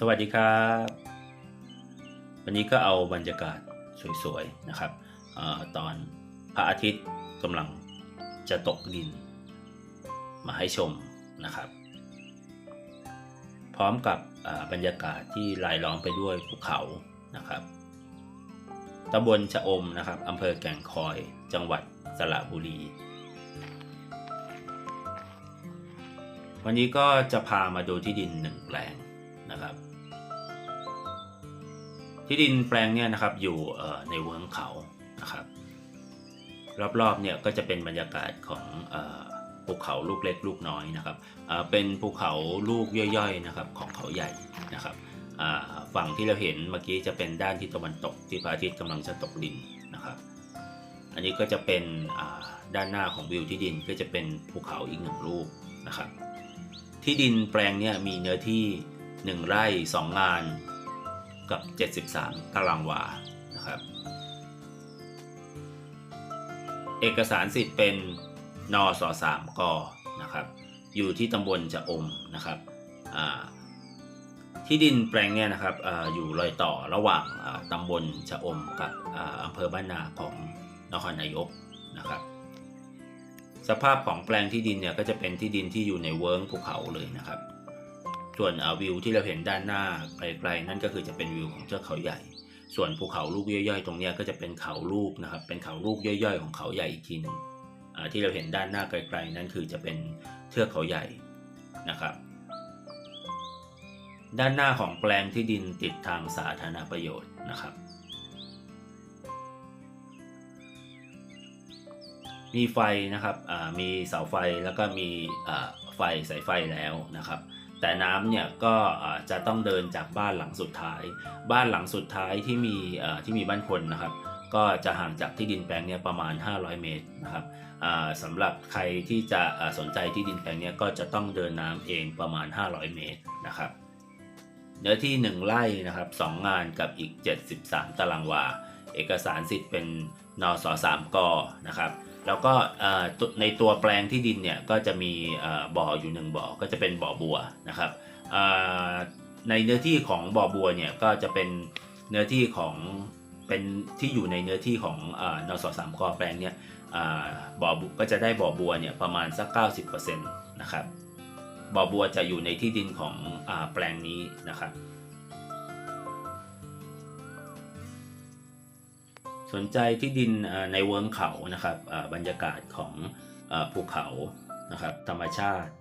สวัสดีครับ วันนี้ก็เอาบรรยากาศสวยๆนะครับออตอนพระอาทิตย์กำลังจะตกดิน มาให้ชมนะครับ พร้อมกับบรรยากาศที่รายล้อมไปด้วยภูเขานะครับตำบลชะอมนะครับอำเภอแก่งคอยจังหวัดสระบุรี วันนี้ก็จะพามาดูที่ดินหนึ่งแปลง นะครับ ที่ดินแปลงเนี่ยนะครับอยู่ในเวิ้งเขานะครับรอบๆเนี่ยก็จะเป็นบรรยากาศของภูเขาลูกเล็กลูกน้อยนะครับเป็นภูเขาลูกย่อยๆนะครับของเขาใหญ่นะครับฝั่งที่เราเห็นเมื่อกี้จะเป็นด้านที่ตะวันตกที่พระอาทิตย์กำลังจะตกดินนะครับ อันนี้ก็จะเป็นด้านหน้าของวิวที่ดินก็จะเป็นภูเขาอีกหนึ่งลูกนะครับ ที่ดินแปลงเนี่ยมีเนื้อที่ 1 ไร่ 2 งานกับ 73 ตารางวา นะครับ เอกสารสิทธิ์เป็นนอสอสามกนะครับ อยู่ที่ตำบลจะอมนะครับ ที่ดินแปลงเนี่ยนะครับออยู่รอยต่อระหว่างตำบลชะอมกับอำเภอบ้านนาของนครนายกนะครับ สภาพของแปลงที่ดินเนี่ยก็จะเป็นที่ดินที่อยู่ในเวิร์งภูเขาเลยนะครับ ส่วนวิวที่เราเห็นด้านหน้าไกลๆนั่นก็คือจะเป็นวิวของเทือกเขาใหญ่ ส่วนภูเขาลูกย่อยๆ ตรงนี้ก็จะเป็นเขาลูกนะครับ เป็นเขาลูกย่อยๆ ของเขาใหญ่อีกทีหนึงอ่าที่เราเห็นด้านหน้าไกลๆนั่นคือจะเป็นเทือกเขาใหญ่นะครับ ด้านหน้าของแปลงที่ดินติดทางสาธารณประโยชน์นะครับ มีไฟนะครับอ่ามีเสาไฟแล้วก็มีอ่าไฟสายไฟแล้วนะครับ แต่น้ำเนี่ยก็จะต้องเดินจากบ้านหลังสุดท้าย บ้านหลังสุดท้ายที่มีที่มีบ้านคนนะครับ ก็จะห่างจากที่ดินแปลงเนี่ยประมาณ 500 เมตรนะครับสำหรับใครที่จะสนใจที่ดินแปลงเนี่ยก็จะต้องเดินน้ำเองประมาณ 500 เมตรนะครับเนื้อที่ 1 ไร่นะครับ2งานกับอีก 73 ตารางวา เอกสารสิทธิ์เป็นนสสามกนะครับ แล้วก็ในตัวแปลงที่ดินเนี่ยก็จะมีบ่ออยู่หนึ่งบ่อก็จะเป็นบ่อบัวนะครับในเนื้อที่ของบ่อบัวเนี่ยก็จะเป็นเนื้อที่ของเป็นที่อยู่ในเนื้อที่ของอนสสามกแปลงเนี่ยเอ่อบ่อบุก็จะได้บ่อบัวเนี่ยประมาณสัก 90%นะครับบ่อบัวจะอยู่ในที่ดินของอแปลงนี้นะครับ สนใจที่ดินในเวิร์งเขานะครับบรรยากาศของภูเขานะครับธรรมชาติ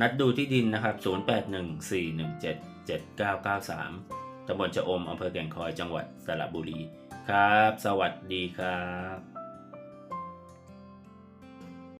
นัดดูที่ดินนะครับ 0814177993ตำบลชะอมอำเภอแก่งคอยจังหวัดสระบุรีครับ สวัสดีครับ